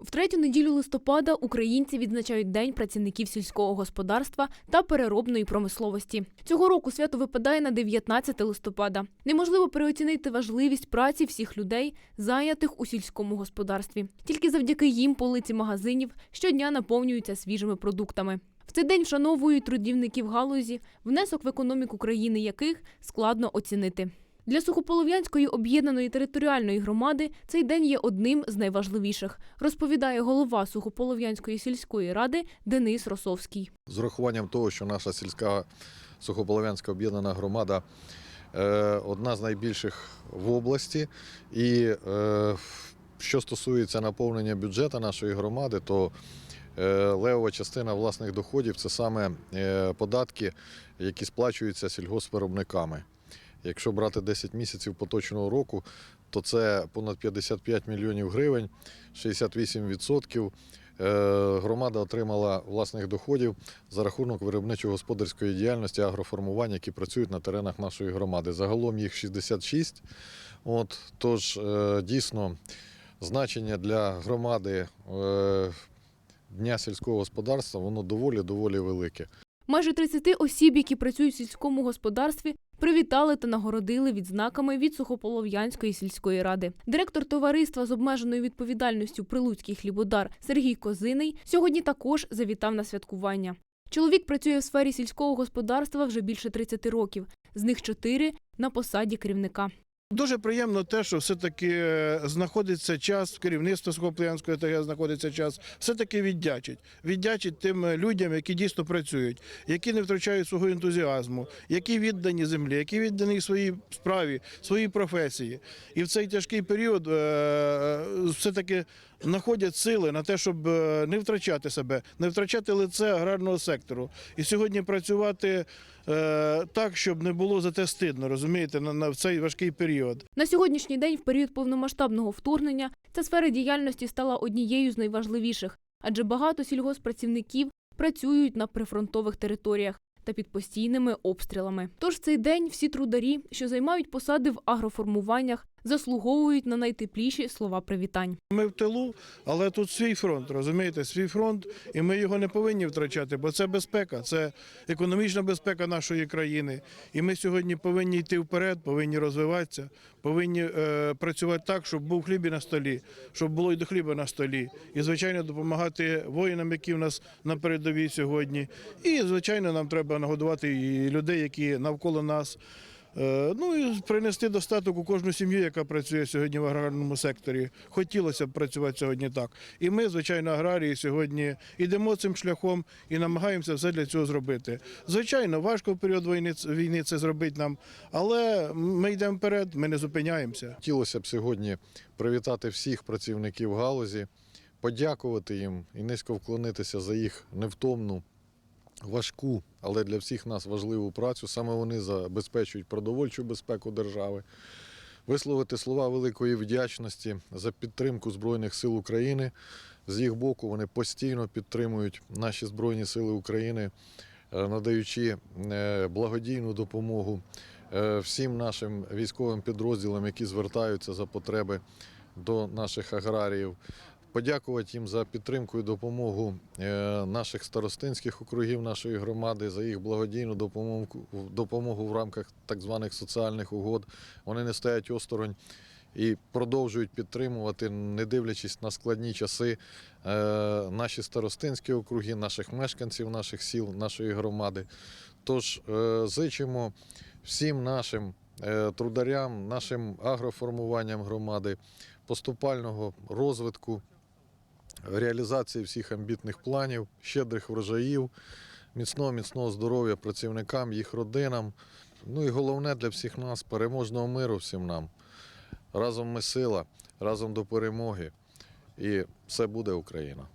В третю неділю листопада українці відзначають День працівників сільського господарства та переробної промисловості. Цього року свято випадає на 19 листопада. Неможливо переоцінити важливість праці всіх людей, зайнятих у сільському господарстві. Тільки завдяки їм полиці магазинів щодня наповнюються свіжими продуктами. В цей день вшановують трудівників галузі, внесок в економіку країни яких складно оцінити. Для Сухополов'янської об'єднаної територіальної громади цей день є одним з найважливіших, розповідає голова Сухополов'янської сільської ради Денис Росовський. з урахуванням того, що наша сільська сухополов'янська об'єднана громада е, одна з найбільших в області. І е, що стосується наповнення бюджету нашої громади, то е, левова частина власних доходів це саме податки, які сплачуються сільгоспвиробниками. Якщо брати 10 місяців поточного року, то це понад 55 мільйонів гривень, 68%. Е, Громада отримала власних доходів за рахунок виробничо-господарської діяльності агроформувань, які працюють на теренах нашої громади. Загалом їх 66. От, тож е, дійсно значення для громади е, Дня сільського господарства воно доволі доволі велике. Майже 30 осіб, які працюють в сільському господарстві, привітали та нагородили відзнаками від Сухополов'янської сільської ради. Директор товариства з обмеженою відповідальністю Прилуцький хлібодар Сергій Козиний сьогодні також завітав на святкування. Чоловік працює в сфері сільського господарства вже більше 30 років, з них 4 на посаді керівника. Дуже приємно те, що все-таки е, знаходиться час, керівництво Скоплянської ТГ знаходиться час, все-таки віддячить. Віддячить тим е, людям, які дійсно працюють, які не втрачають свого ентузіазму, які віддані землі, які віддані своїй справі, своїй професії. І в цей тяжкий період е, все-таки знаходять сили на те, щоб не втрачати себе, не втрачати лице аграрного сектору. І сьогодні працювати так, щоб не було за те стидно, розумієте, на, цей важкий період. На сьогоднішній день, в період повномасштабного вторгнення, ця сфера діяльності стала однією з найважливіших, адже багато сільгоспрацівників працюють на прифронтових територіях та під постійними обстрілами. Тож цей день всі трударі, що займають посади в агроформуваннях, заслуговують на найтепліші слова привітань. Ми в тилу, але тут свій фронт, розумієте, свій фронт, і ми його не повинні втрачати, бо це безпека, це економічна безпека нашої країни. І ми сьогодні повинні йти вперед, повинні розвиватися, повинні е, працювати так, щоб був хліб і на столі, щоб було й до хліба на столі. І, звичайно, допомагати воїнам, які в нас на передовій сьогодні. І, звичайно, нам треба нагодувати і людей, які навколо нас. Е, Ну і принести достаток у кожну сім'ю, яка працює сьогодні в аграрному секторі. Хотілося б працювати сьогодні так. І ми, звичайно, аграрії сьогодні йдемо цим шляхом і намагаємося все для цього зробити. Звичайно, важко в період війни, війни це зробити нам, але ми йдемо вперед, ми не зупиняємося. Хотілося б сьогодні привітати всіх працівників галузі, подякувати їм і низько вклонитися за їх невтомну, важку, але для всіх нас важливу працю. Саме вони забезпечують продовольчу безпеку держави. Висловити слова великої вдячності за підтримку Збройних сил України. З їх боку вони постійно підтримують наші Збройні Сили України, е, надаючи е, благодійну допомогу е, всім нашим військовим підрозділам, які звертаються за потреби до наших аграріїв. Подякувати їм за підтримку і допомогу е, наших старостинських округів нашої громади, за їх благодійну допомогу, допомогу в рамках так званих соціальних угод. Вони не стоять осторонь і продовжують підтримувати, не дивлячись на складні часи, е, наші старостинські округи, наших мешканців, наших сіл, нашої громади. Тож е, зичимо всім нашим трударям, нашим агроформуванням громади поступального розвитку, реалізації всіх амбітних планів, щедрих врожаїв, міцного міцного здоров'я працівникам, їх родинам. Ну і головне для всіх нас переможного миру всім нам. Разом ми сила, разом до перемоги. І все буде Україна.